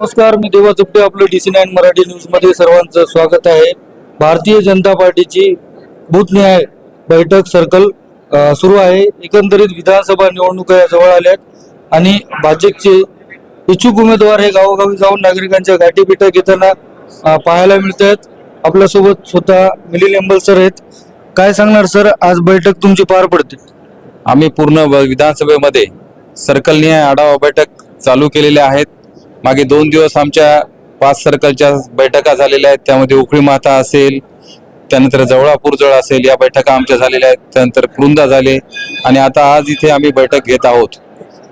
नमस्कार मी देवा चुपटे आपलं डी सी नाईन मराठी न्यूजमध्ये सर्वांचं स्वागत आहे. भारतीय जनता पार्टीची बूथनिहाय बैठक सर्कल सुरू आहे. एकंदरीत विधानसभा निवडणुका या जवळ आल्यात आणि भाजपचे इच्छुक उमेदवार हे गावोगावी जाऊन नागरिकांच्या गाठीपिठा घेताना पाहायला मिळत आहेत आपल्यासोबत स्वतः मिलिंद अंबल सर आहेत. काय सांगणार सर? आज बैठक तुमची पार पडते. आम्ही पूर्ण विधानसभेमध्ये सर्कलनिहाय आढावा बैठक चालू केलेल्या आहेत मागे दोन दिवस आमच्या पाच सर्कलच्या बैठका झालेल्या आहेत. त्यामध्ये उखळी माता असेल त्यानंतर जवळापुरजळ असेल या बैठका आमच्या झालेल्या आहेत. त्यानंतर कृंदा झाले आणि आता आज इथे आम्ही बैठक घेत आहोत.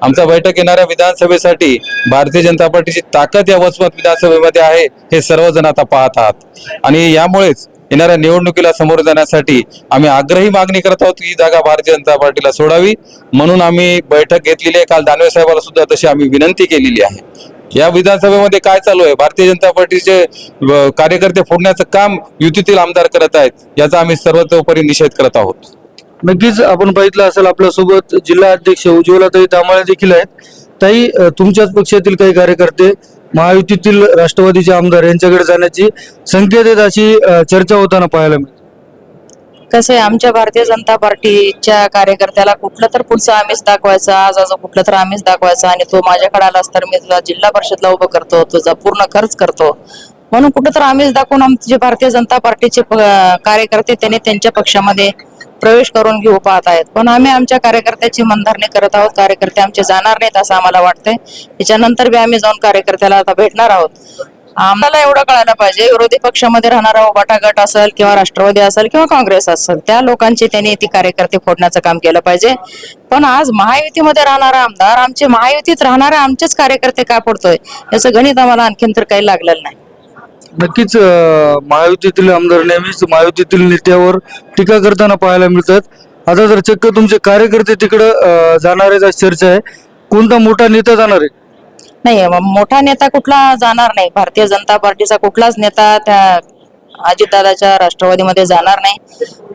आमचा बैठक येणाऱ्या विधानसभेसाठी भारतीय जनता पार्टीची ताकद या वसमत विधानसभेमध्ये आहे हे सर्वजण आता पाहत आहात. आणि यामुळेच येणाऱ्या निवडणुकीला समोर जाण्यासाठी आम्ही आग्रही मागणी करत आहोत ही जागा भारतीय जनता पार्टीला सोडावी. म्हणून आम्ही बैठक घेतलेली आहे. काल दानवे साहेबाला सुद्धा तशी आम्ही विनंती केलेली आहे. या विधानसभेमध्ये काय चालू आहे? भारतीय जनता पार्टीचे कार्यकर्ते फोडण्याचं काम युतीतील आमदार करत आहेत याचा आम्ही सर्वतोपरी निषेध करत आहोत. नक्कीच आपण बघितलं असेल आपल्यासोबत जिल्हा अध्यक्ष उज्ज्वलाताई दामाळे देखील आहेत. ताई तुमच्याच पक्षातील काही कार्यकर्ते महायुतीतील राष्ट्रवादीचे आमदार यांच्याकडे जाण्याची संकेत आहेत अशी चर्चा होताना पाहायला मिळते. कसं आहे आमच्या भारतीय जनता पार्टीच्या कार्यकर्त्याला कुठलं तर पुढचं आम्हीच दाखवायचं आज आज कुठलं तर आम्हीच दाखवायचं आणि तो माझ्याकडे आलास तर मी तुला जिल्हा परिषदला उभं करतो तुझा पूर्ण खर्च करतो. म्हणून कुठं तर आम्हीच दाखवून आमचे भारतीय जनता पार्टीचे कार्यकर्ते त्यांनी त्यांच्या पक्षामध्ये प्रवेश करून घेऊ पाहत आहेत. पण आम्ही आमच्या कार्यकर्त्याची मनधरणी करत आहोत कार्यकर्ते आमचे जाणार नाहीत असं आम्हाला वाटतंय. त्याच्यानंतर बी आम्ही जाऊन कार्यकर्त्याला आता भेटणार आहोत. आम्हाला एवढं कळायला पाहिजे. विरोधी पक्षामध्ये राहणारा उबाटा गट असेल किंवा राष्ट्रवादी असेल किंवा काँग्रेस असेल त्या लोकांची त्यांनी ती कार्यकर्ते फोडण्याचं काम केलं पाहिजे. पण आज महायुतीमध्ये राहणारा आमदार आमचे महायुतीत राहणारे आमचेच कार्यकर्ते का फोडतोय? याचं गणित आम्हाला आणखीन तर काही लागलेलं नाही. नक्कीच महायुतीतील आमदार नेहमीच महायुतीतील नेत्यावर टीका करताना पाहायला मिळतात. आता जर चक्क तुमचे कार्यकर्ते तिकडं जाणारे चर्चा आहे कोणता मोठा नेता जाणार आहे? नाही मोठा नेता कुठला जाणार नाही. भारतीय जनता पार्टीचा कुठलाच नेता त्या अजितदादाच्या राष्ट्रवादीमध्ये जाणार नाही.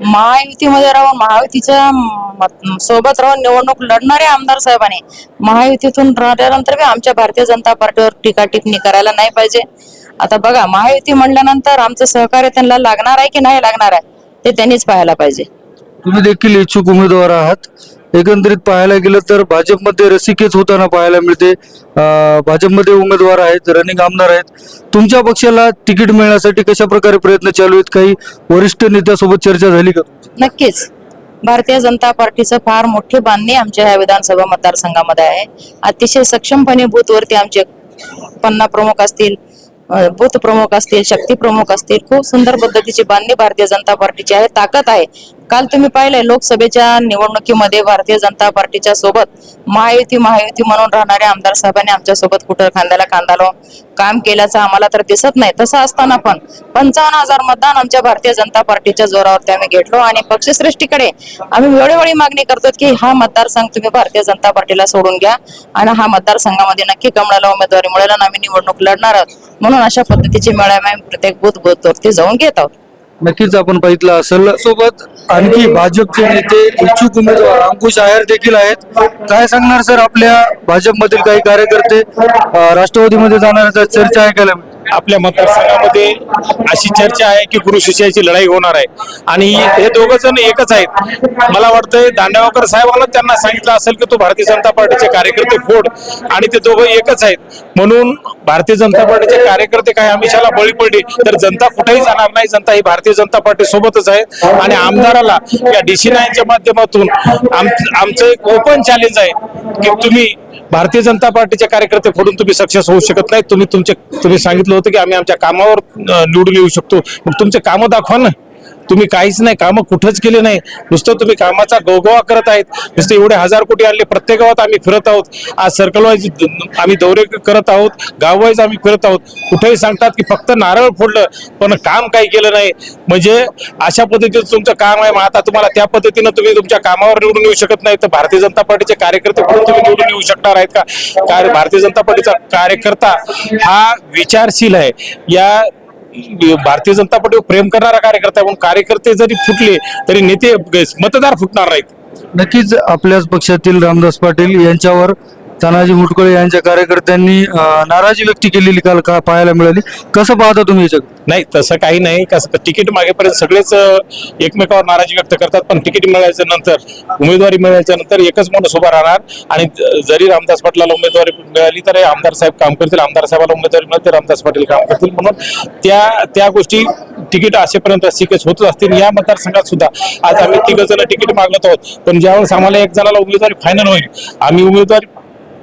महायुतीमध्ये राहून महायुतीच्या सोबत राहून निवडणूक लढणारे आमदार साहेबांनी महायुतीतून राहिल्यानंतर बी आमच्या भारतीय जनता पार्टीवर टीका टिप्पणी करायला नाही पाहिजे. आता बघा महायुती म्हणल्यानंतर आमचं सहकार्य त्यांना लागणार आहे की नाही लागणार आहे ते त्यांनीच पाहायला पाहिजे. तुम्ही देखील इच्छुक उमेदवार आहात. एकंदरीत पाहायला गेलं तर भाजपमध्ये रसिकेच होताना पाहायला मिळते. भाजपमध्ये उमेदवार आहेत रनिंग आमदार आहेत. तुमच्या पक्षाला तिकीट मिळण्यासाठी कशा प्रकारे प्रयत्न चालू आहेत? काही वरिष्ठ नेत्यासोबत चर्चा झाली का नक्कीच. भारतीय जनता पार्टीचं फार मोठी बांधणी आमच्या ह्या विधानसभा मतदारसंघामध्ये आहे. अतिशय सक्षमपणे बूथवरती आमचे पन्ना प्रमुख असतील बूथ प्रमुख असतील शक्ती प्रमुख असतील खूप सुंदर पद्धतीची बांधणी भारतीय जनता पार्टीची आहे ताकद आहे. काल तुम्ही पाहिलंय लोकसभेच्या निवडणुकीमध्ये भारतीय जनता पार्टीच्या सोबत महायुती महायुती म्हणून राहणाऱ्या आमदार साहेबांनी आमच्यासोबत कुठं खांद्याला खांदा लावून काम केल्याचं आम्हाला तर दिसत नाही. तसं असताना पण पंचावन्न हजार मतदान आमच्या भारतीय जनता पार्टीच्या जोरावरती आम्ही घेतलो आणि पक्षश्रेष्ठीकडे आम्ही वेळोवेळी मागणी करतो की हा मतदारसंघ तुम्ही भारतीय जनता पार्टीला सोडून घ्या आणि हा मतदारसंघामध्ये नक्की कमळाला उमेदवारी मिळेल आणि आम्ही निवडणूक लढणार आहोत. म्हणून अशा पद्धतीची मेळावे आम्ही प्रत्येक बूथ बूथवरती जाऊन घेत आहोत. नक्कीच आपण बघितलं असेल. सोबत आणखी भाजपचे नेते इच्छुक उमेदवार अंकुश आयर देखील आहेत काय सांगणार सर आपल्या भाजपमधील काही कार्यकर्ते राष्ट्रवादीमध्ये जाणार चर्चा ऐकायला मिळते. आपल्या मतदारसंघामध्ये अशी चर्चा आहे की गुरु शिष्याची लढाई होणार आहे. आणि हे दोघं जण एकच आहेत. मला वाटतंय दांडेगावकर साहेबांना त्यांना सांगितलं असेल की तो भारतीय जनता पार्टीचे कार्यकर्ते फोड. आणि ते दोघं एकच आहेत. म्हणून भारतीय जनता पार्टीचे कार्यकर्ते काय आमिषाला बळी पडले तर जनता कुठेही जाणार नाही. जनता ही भारतीय जनता पार्टी सोबतच आहे. आणि आमदाराला या डीसी नाईनच्या माध्यमातून आम- आमचं एक ओपन चॅलेंज आहे की तुम्ही भारतीय जनता पार्टीचे कार्यकर्ते फोडून तुम्ही सक्सेस होऊ शकत नाही. तुम्ही तुमचे तुम्ही सांगितलं होतं की आम्ही आमच्या कामावर निवडून येऊ शकतो. मग तुमचे कामं दाखवा ना. तुम्ही काहीच नाही कामं कुठंच केले नाही. नुसतं तुम्ही कामाचा गोगोवा करत आहेत. नुसते एवढे हजार कोटी आणले प्रत्येक गावात आम्ही फिरत आहोत. आज सर्कल वाईज आम्ही दौरे करत आहोत गाव वाईज आम्ही फिरत आहोत. कुठेही सांगतात की फक्त नारळ फोडलं पण काम काही केलं नाही. म्हणजे अशा पद्धतीचं तुमचं काम आहे. मग आता तुम्हाला त्या पद्धतीनं तुम्ही तुमच्या कामावर निवडून येऊ शकत नाही. तर भारतीय जनता पार्टीचे कार्यकर्ते म्हणून तुम्ही निवडून येऊ शकणार आहेत का? भारतीय जनता पार्टीचा कार्यकर्ता हा विचारशील आहे. या भारतीय जनता पार्टीवर प्रेम करणारा कार्यकर्ता म्हणून कार्यकर्ते जरी फुटले तरी नेते मतदार फुटणार नाहीत. नक्कीच आपल्याच पक्षातील रामदास पाटील यांच्यावर तानाजी मुटकुळे यांच्या कार्यकर्त्यांनी नाराजी व्यक्त केलेली काल का पाहायला मिळाली. कसं पाहता तुम्ही याच्यात? नाही तसं काही नाही. कसं तिकीट मागेपर्यंत सगळेच एकमेकावर नाराजी व्यक्त करतात. पण तिकीट मिळायच्या नंतर उमेदवारी मिळायच्या नंतर एकच माणूस उभा राहणार. आणि ज- जरी रामदास पाटलाला उमेदवारी मिळाली तर हे आमदार साहेब काम करतील. आमदार साहेबाला उमेदवारी मिळाली तर रामदास पाटील काम करतील. म्हणून त्या त्या गोष्टी तिकीट असेपर्यंत सिकेच होतच असतील. या मतदारसंघात सुद्धा आज आम्ही तिघ जण तिकीट मागत आहोत. पण ज्यावेळेस आम्हाला एक जणाला उमेदवारी फायनल होईल आम्ही उमेदवारी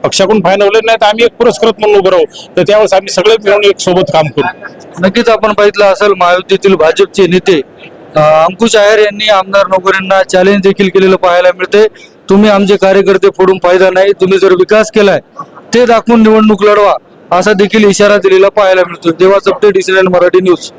पक्षाकडून फायनवले होले नाही तर आम्ही एक पुरस्कृत म्हणून उभं राहू. तर त्यावेळेस आम्ही सगळे मिळून एक सोबत काम करू. नक्कीच आपण बघितलं असेल महायुतीतील भाजपचे नेते अंकुश आहेर यांनी आमदार नोकरींना चॅलेंज देखील केलेलं पाहायला मिळते तुम्ही आमचे कार्यकर्ते फोडून फायदा नाही तुम्ही जर विकास केलाय ते दाखवून निवडणूक लढवा असा देखील इशारा दिलेला पाहायला मिळतो देवा चपटे डिसिजन मराठी न्यूज.